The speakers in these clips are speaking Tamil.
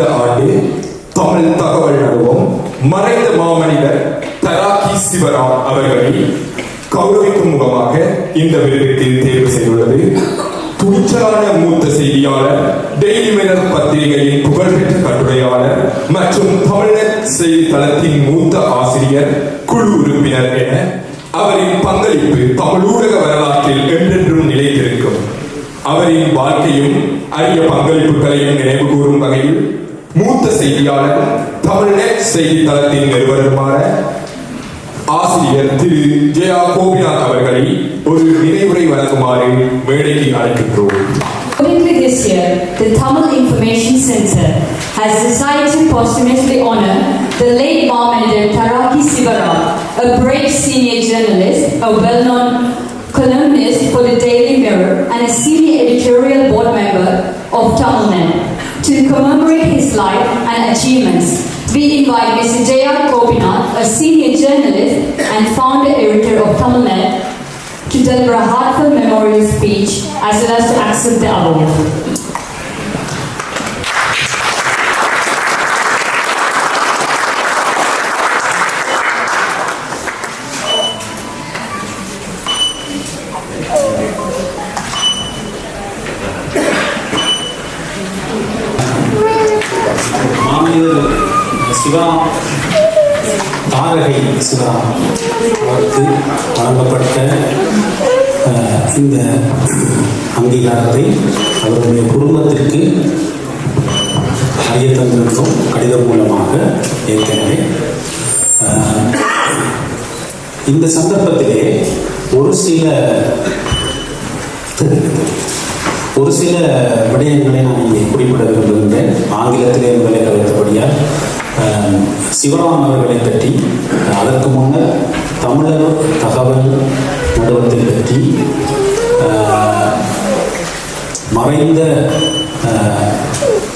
இந்த ஆண்டு தமிழ் தகவல் நடுவோம். மறைந்த மாமனிதர் தராக்கி சிவராம் அவர்களை கௌரவிக்கும் முகமாக இந்த விருதுக்கு தேர்வு செய்துள்ளது. துணிச்சலான மூத்த செய்தியாளர் டெய்லி மிரர் பத்திரிகையின் புகழ்பெற்ற கட்டுரையாளர் மற்றும் தமிழர் செய்தித்தளத்தின் மூத்த ஆசிரியர் குழு உறுப்பினர் என அவரின் பங்களிப்பு தமிழ் ஊடக வரலாற்றில் என்றென்றும் நிலைத்திருக்கும். அவரின் வாழ்க்கையும் அரிய பங்களிப்புகளையும் நினைவு கூறும் வகையில் மூத்த செய்தியாளரும் தமிழ்நெட் செய்தித்தளத்தின் நிறுவனருமான ஆசிரியர் திரு ஜெயா கோபிநாத் அவர்களை ஒரு நினைவுரை வழங்குமாறு மேடைக்கு அழைக்கின்றோம் Accordingly, this year, the Tamil Information Center has decided to posthumously honor the late Mahamanidan Taraki Sivaram, a brave senior journalist, a well-known columnist for the Daily Mirror, and a senior editorial board member of Tamilnet. To commemorate his life and achievements, we invite Mr. J.R. Gopinath, a senior journalist and founder editor of Tamilnet, to deliver a heartfelt memorial speech as well as to accept the award. மாமனிதர் சிவராம் தாரகை சிவராம் அவருக்கு வழங்கப்பட்ட இந்த அங்கீகாரத்தை அவருடைய குடும்பத்திற்கு அறிய தந்திருக்கும் கடிதம் மூலமாக ஏற்கனவே இந்த சந்தர்ப்பத்திலே ஒரு சில ஒரு சில விடயங்களை நான் இங்கே குறிப்பிட விரும்புகின்றேன். ஆங்கிலத்திலே உங்களை கலைத்தபடியால் சிவராம் அவர்களை பற்றி அதற்கு முன்னர் தமிழர் தகவல் நடுவத்தை பற்றி மறைந்த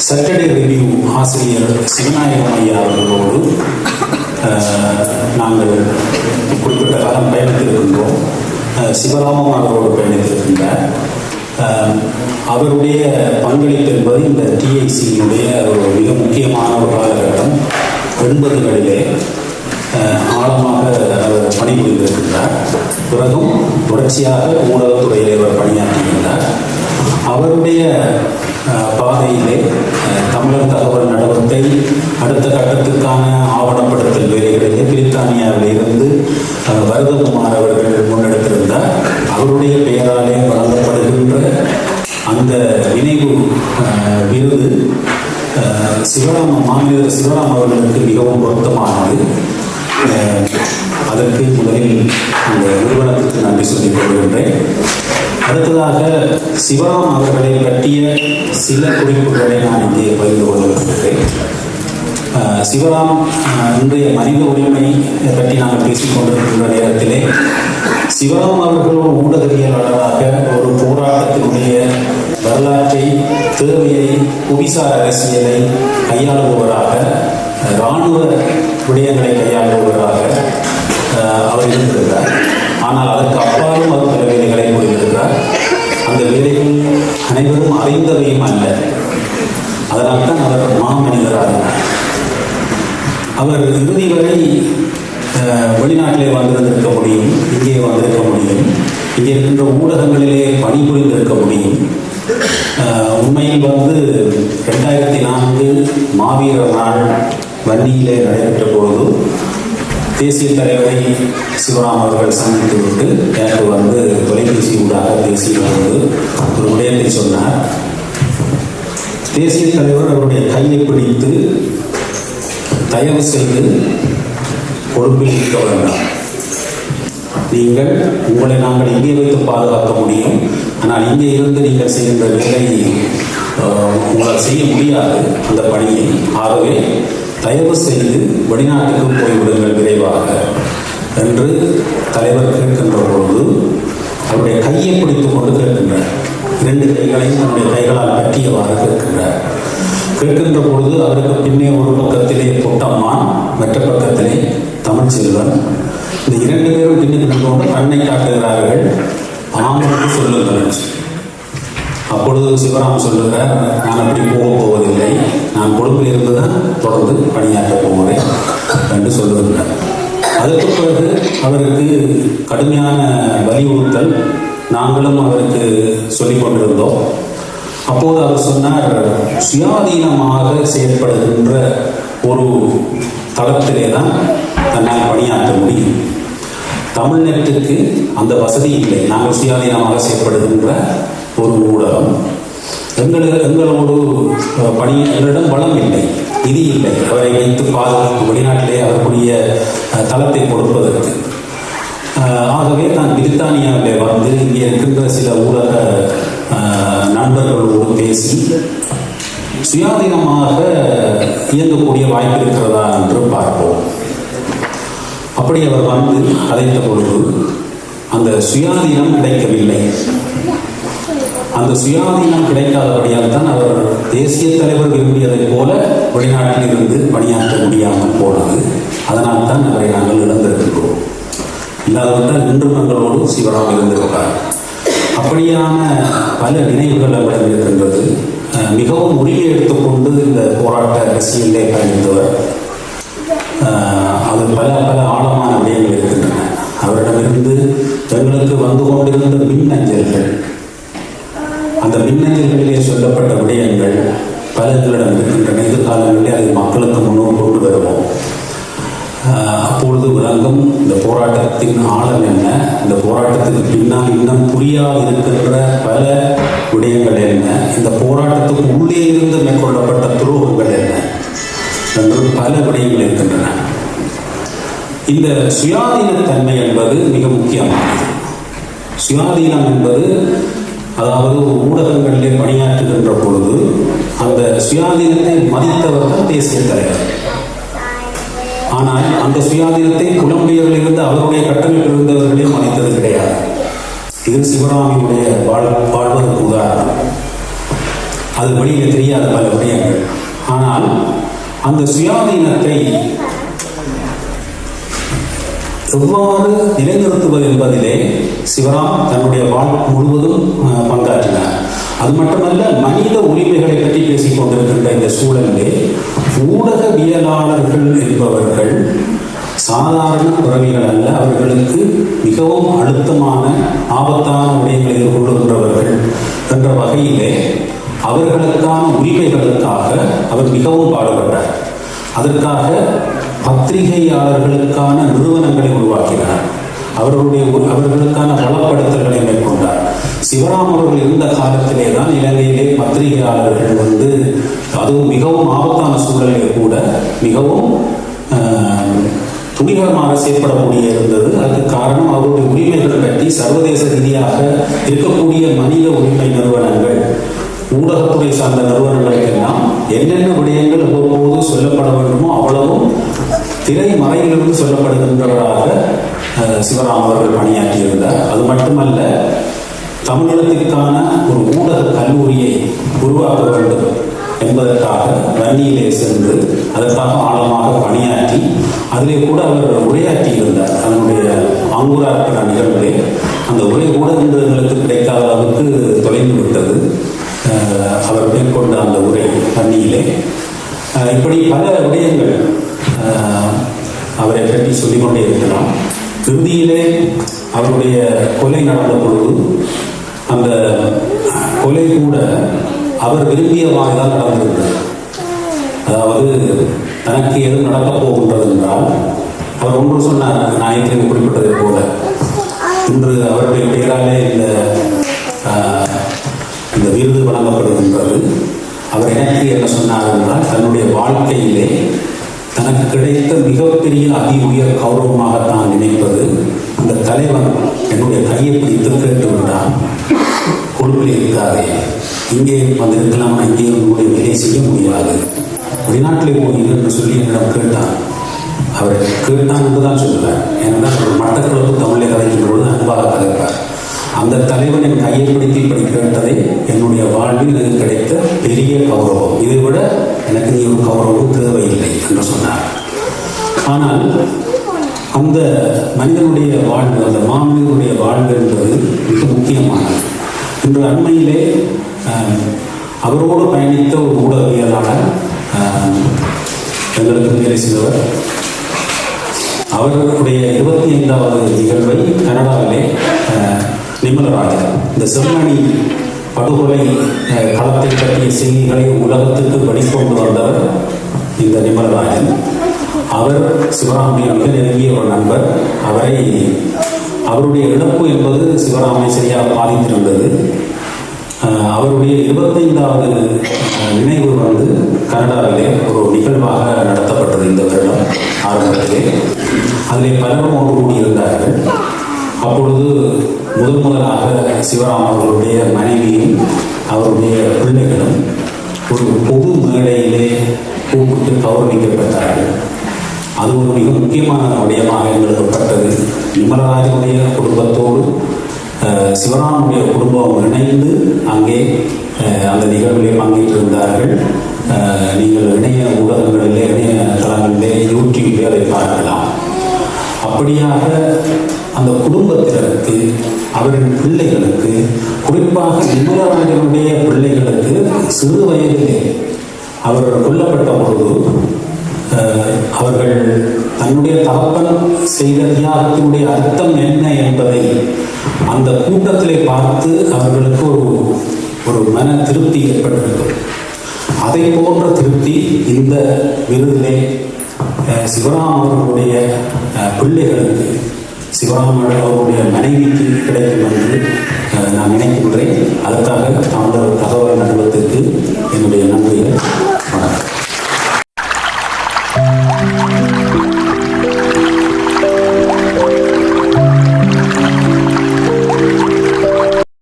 சட்டடே ரிவ்யூ ஆசிரியர் சிவநாயகம் ஐயா அவர்களோடு நாங்கள் குறிப்பிட்ட காலம் பயணித்திருக்கின்றோம். சிவராமம் அவர்களோடு பயணித்திருக்கின்றார். அவருடைய பங்களிப்பு என்பது இந்த டிஐசியினுடைய ஒரு மிக முக்கியமான ஒரு காலகட்டம் எண்பதுகளிலே ஆழமாக அவர் பணிபுரிந்திருக்கின்றார். பிறகும் தொடர்ச்சியாக ஊடகத்துறையில் அவர் பணியாற்றியிருந்தார். அவருடைய பாதையிலே தமிழர் தகவல் நடவத்தை அடுத்த கட்டத்திற்கான ஆவணப்படுத்தல் வேலைகளிலே பிரித்தானியாவில் இருந்து அஹ், வரதகுமார் அவர்கள் முன்னெடுத்திருந்தார். அவருடைய பெயராலே வழங்கப்படுகின்ற அந்த நினைவு விருது சிவராம மாநில சிவராம் அவர்களுக்கு மிகவும் பொருத்தமானது. அதற்கு முதலில் இந்த நிறுவனத்துக்கு நன்றி சொல்லிக் கொள்கின்றேன். அடுத்ததாக சிவராம் அவர்களை பற்றிய சில குறிப்புகளை நான் இங்கே பகிர்ந்து கொள்ள விரும்புகிறேன் சிவராம் இன்றைய மனித உரிமை பற்றி நாங்கள் பேசிக் கொண்டிருக்கின்ற நேரத்திலே சிவராம் அவர்கள் ஊடகவியலாளராக ஒரு போராட்டத்தினுடைய வரலாற்றை தேவையை புவிசார் அரசியலை கையாளுபவராக இராணுவ விடயங்களை கையாளுபவராக அவர் இருந்திருந்தார் ஆனால் அதற்கு அப்பாலும் அவர் பல வேலைகளை புரிந்திருக்கிறார். அந்த வேலைகள் அனைவரும் அறிந்தவையும் அல்ல. அதனால்தான் அவர் மாமனிதராக அவர் இறுதி வரை வெளிநாட்டிலே வந்திருந்திருக்க முடியும் இங்கே வந்திருக்க முடியும் இங்கே இருக்கின்ற ஊடகங்களிலே பணிபுரிந்திருக்க முடியும். உண்மையில் வந்து ரெண்டாயிரத்தி நான்கு மாவீரர் நாள் வன்னியிலே நடைபெற்ற பொழுது தேசிய தலைவரை சிவராம் அவர்கள் சந்தித்து விட்டு எனக்கு வந்து தொலைபேசி ஊடாக பேசி வந்து ஒரு விடயத்தை சொன்னார். தேசிய தலைவர் அவருடைய கையை பிடித்து தயவு செய்து பொறுப்பில் இருக்க வேண்டாம். நீங்கள் உங்களை நாங்கள் இங்கே வைத்து பாதுகாக்க முடியும். ஆனால் இங்கே இருந்து நீங்கள் செய்கின்ற வேலை உங்களால் செய்ய முடியாது. அந்த பணியை ஆகவே தயவு செய்து வெளிநாட்டுக்கு போய்விடுங்கள் விரைவாக என்று தலைவர் கேட்கின்ற பொழுது அவருடைய கையை பிடித்துக் கொண்டு கேட்கின்றார். இரண்டு கைகளையும் தன்னுடைய கைகளால் பற்றியவாறு கேட்கின்றார். கேட்கின்ற பொழுது அவருக்கு பின்னே ஒரு பக்கத்திலே பொட்டம்மான் மற்ற பக்கத்திலே தமிழ்ச்செல்வன். இந்த இரண்டு பேரும் பின்னுக்கு நின்று கொண்டு கண்ணை காட்டுகிறார்கள். ஆமனுக்கு சொல்லுங்கள் என்று. அப்பொழுது சிவராம் சொல்லுகிறார் நான் அப்படி போக போவதில்லை. நான் கொழும்பில் இருந்து தான் தொடர்ந்து பணியாற்றப் போகிறேன் என்று சொல்லுகிறார் அதற்கு பிறகு அவருக்கு கடுமையான வலியுறுத்தல் நாங்களும் அவருக்கு சொல்லிக் கொண்டிருந்தோம். அப்போது அவர் சொன்னார் சுயாதீனமாக செயல்படுகின்ற ஒரு தளத்திலே தான் தன்னால் பணியாற்ற முடியும். தமிழ்நெட்டுக்கு அந்த வசதி இல்லை. நாங்கள் சுயாதீனமாக செயல்படுகின்ற ஒரு ஊடகம். எங்கள் எங்களோடு அஹ், பணி எங்களிடம் வளம் இல்லை நிதி இல்லை. அவரை வைத்து பாதுகாப்பு வெளிநாட்டிலே அவர்களுடைய தளத்தை கொடுப்பதற்கு. ஆகவே நான் பிரித்தானியாவிலே வந்து இங்கே இருக்கின்ற சில ஊடக நண்பர்களோடு பேசி சுயாதீனமாக இயங்கக்கூடிய வாய்ப்பு இருக்கிறதா என்று பார்ப்போம். அப்படி அவர் வந்து அழைத்த பொழுது அந்த சுயாதீனம் கிடைக்கவில்லை. அந்த சுயாதீனம் கிடைக்காதபடியால் தான் அவர் தேசிய தலைவர் விரும்பியதைப் போல வெளிநாட்டில் இருந்து பணியாற்ற முடியாமல் போனது. அதனால் தான் அவரை நாங்கள் இழந்திருக்கின்றோம். இல்லாதவர்கள் இன்றும் எங்களோடு சிவராம் இருந்திருக்கிறார் அப்படியான பல நினைவுகள் அவரிடம் இருக்கின்றது. மிகவும் உரிமை எடுத்துக்கொண்டு இந்த போராட்ட அரசியலே பயணித்தவர். அது பல பல ஆழமான போராட்டத்தின் ஆழம் என்ன? இந்த போராட்டத்துக்கு பின்னால் இன்னும் புரியாது இருக்கின்ற பல விடயங்கள் என்ன? இந்த போராட்டத்துக்கு உள்ளே இருந்து மேற்கொள்ளப்பட்ட துரோகங்கள் என்ன? என்று பல விடயங்கள் இருக்கின்றன. இந்த சுயாதீனத்தன்மை என்பது மிக முக்கியமானது. சுயாதீனம் என்பது அதாவது ஊடகங்களிலே பணியாற்றுகின்ற பொழுது அந்த சுயாதீனத்தை மதித்தவர் தான் தேசிய தலைவர். ஆனால் அந்த சுயாதீனத்தை புலம்பெயர்களிலிருந்து அவருடைய கட்டமைப்பில் இருந்தவர்களையும் அளித்தது கிடையாது. இது சிவராமியுடைய வாழ் வாழ்வதற்கு உதாரணம். அது வெளியே தெரியாத பல விடயங்கள். ஆனால் அந்த சுயாதீனத்தை எவ்வாறு நிலைநிறுத்துவது என்பதிலே சிவராம் தன்னுடைய வாழ் முழுவதும் பங்காற்றினார். அது மட்டுமல்ல மனித உரிமைகளை பற்றி பேசிக் கொண்டிருக்கின்ற இந்த சூழலிலே ஊடகவியலாளர்கள் என்பவர்கள் சாதாரண துறவிகள் அல்ல. அவர்களுக்கு மிகவும் அழுத்தமான ஆபத்தான விடயங்களை எதிர்கொள்கின்றவர்கள் என்ற வகையிலே அவர்களுக்கான உரிமைகளுக்காக அவர் மிகவும் பாடுபட்டார். அதற்காக பத்திரிகையாளர்களுக்கான நிறுவனங்களை உருவாக்கினார். அவர்களுடைய அவர்களுக்கான பலப்படுத்தல்களை மேற்கொண்டார். சிவராம் அவர்கள் இருந்த காலத்திலே தான் இலங்கையிலே பத்திரிகையாளர்கள் வந்து அதுவும் மிகவும் ஆபத்தான சூழலிலே கூட மிகவும் துணிகரமாக செயற்படக்கூடிய இருந்தது. அதுக்கு காரணம் அவருடைய உரிமைகள் பற்றி சர்வதேச ரீதியாக இருக்கக்கூடிய மனித உரிமை நிறுவனங்கள் ஊடகத்துறை சார்ந்த நிறுவனங்களுக்கெல்லாம் என்னென்ன விடயங்கள் அவ்வப்போது சொல்லப்பட வேண்டுமோ அவ்வளவும் திரை மறையிலிருந்து சொல்லப்படுகின்றவராக சிவராம் அவர்கள் பணியாற்றியிருந்தார். அது மட்டுமல்ல தமிழகத்திற்கான ஒரு ஊடக கல்லூரியை உருவாக்க வேண்டும் என்பதற்காக வன்னியிலே சென்று அதற்காக ஆழமாக பணியாற்றி அதிலே கூட அவர் உரையாற்றி இருந்தார் அதனுடைய அங்குரார்ப்பண நிகழ்விலே அந்த உரை ஊடகங்களுக்கு கிடைக்காத அளவுக்கு தொலைந்து விட்டது. அவர் மேற்கொண்ட அந்த உரை வன்னியிலே. இப்படி பல விடயங்கள் அவரை பற்றி சொல்லிக்கொண்டே இருக்கலாம். இறுதியிலே அவருடைய கொலை நடந்த பொழுது அந்த கொலை கூட அவர் விரும்பியவாறு தான் நடந்திருந்தது. அதாவது தனக்கு எது நடக்கப் போகின்றது என்றால் அவர் ஒன்று சொன்னார் நான் ஏற்கனவே குறிப்பிட்டதை போல. இன்று அவருடைய பெயராலே இந்த இந்த விருது வழங்கப்படுகின்றது. அவர் எனக்கு என்ன சொன்னார் என்றால் தன்னுடைய வாழ்க்கையிலே தனக்கு கிடைத்த மிகப்பெரிய அதி உயர் கௌரவமாக தான் நினைப்பது அந்த தலைவன் என்னுடைய கையை பிடித்து கேட்டு விட்டான். கொழுப்பில் இருக்காதே. இங்கே வந்திருக்கலாம். இங்கே உங்களுடைய வேலை செய்ய முடியாது. வெளிநாட்டிலே போகிறீர்கள் என்று சொல்லி என்னிடம் கேட்டான். அவர் கேட்டான் என்றுதான் சொல்லுவார் ஏனென்றால் அவர் மட்டக்களப்பு தமிழை கலைக்கின்ற பொழுது அன்பாக கலைப்பார் அந்த தலைவன் என் கையை பிடித்து இப்படி கேட்டதை என்னுடைய வாழ்வில் எனக்கு கிடைத்த பெரிய கௌரவம். இதை விட எனக்கு நீ ஒரு கௌரவம் தேவையில்லை என்று சொன்னார். ஆனால் அந்த மனிதனுடைய வாழ்வு அந்த மாமனிதனுடைய வாழ்வு என்பது மிக முக்கியமானது. இன்று அண்மையிலே அவரோடு பயணித்த ஒரு ஊடகவியலாளர் எங்களுக்கு வேலை செய்தவர் அவர்களுடைய இருபத்தி ஐந்தாவது நிகழ்வை கனடாவிலே நிமலராஜர் இந்த செம்மணி படுகொலை களத்தை பற்றிய செய்திகளை உலகத்துக்கு வெளிக்கொண்டு வந்தவர் இந்த நிமலராஜன். அவர் சிவராமிய மிக நெருங்கிய ஒரு நண்பர். அவரை அவருடைய இழப்பு என்பது சிவராமை சரியாக பாதித்திருந்தது அவருடைய இருபத்தைந்தாவது நினைவு வந்து கனடாவிலே ஒரு நிகழ்வாக நடத்தப்பட்டது இந்த வருடம் ஆரம்பத்திலே. அதிலே பலரும் ஒன்று கூடியிருந்தார்கள். அப்பொழுது முதன் முதலாக சிவராம் அவர்களுடைய மனைவியும் அவருடைய பிள்ளைகளும் ஒரு பொது மேடையிலே கூப்பிட்டு கௌரவிக்கப்பட்டார்கள். அது ஒரு மிக முக்கியமான விடயமாக எங்களுக்கு பட்டது. நிமலராஜனுடைய குடும்பத்தோடு அஹ், சிவராமுடைய குடும்பம் இணைந்து அங்கே அந்த நிகழ்விலே பங்கேற்றிருந்தார்கள். நீங்கள் இணைய ஊடகங்களிலே இணைய தளங்களிலே யூடியூபிலே அதை பார்க்கலாம். அப்படியாக அந்த குடும்பத்தினருக்கு அவரின் பிள்ளைகளுக்கு குறிப்பாக நிமலராஜனுடைய பிள்ளைகளுக்கு சிறு வயதிலே அவர் கொல்லப்பட்ட பொழுது அவர்கள் தன்னுடைய தகப்பன் செய்த தியாகத்தினுடைய அர்த்தம் என்ன என்பதை அந்த கூட்டத்திலே பார்த்து அவர்களுக்கு ஒரு ஒரு மன திருப்தி ஏற்பட்டிருக்கும். அதை போன்ற திருப்தி இந்த விருதிலே சிவராம் அவர்களுடைய பிள்ளைகளுக்கு சிவராம் அவருடைய மனைவிக்கு கிடைக்கும் என்று நான் நினைக்கின்றேன். அதற்காக தமிழர் தகவல் நடுவத்திற்கு என்னுடைய நன்றியை வணக்கம்.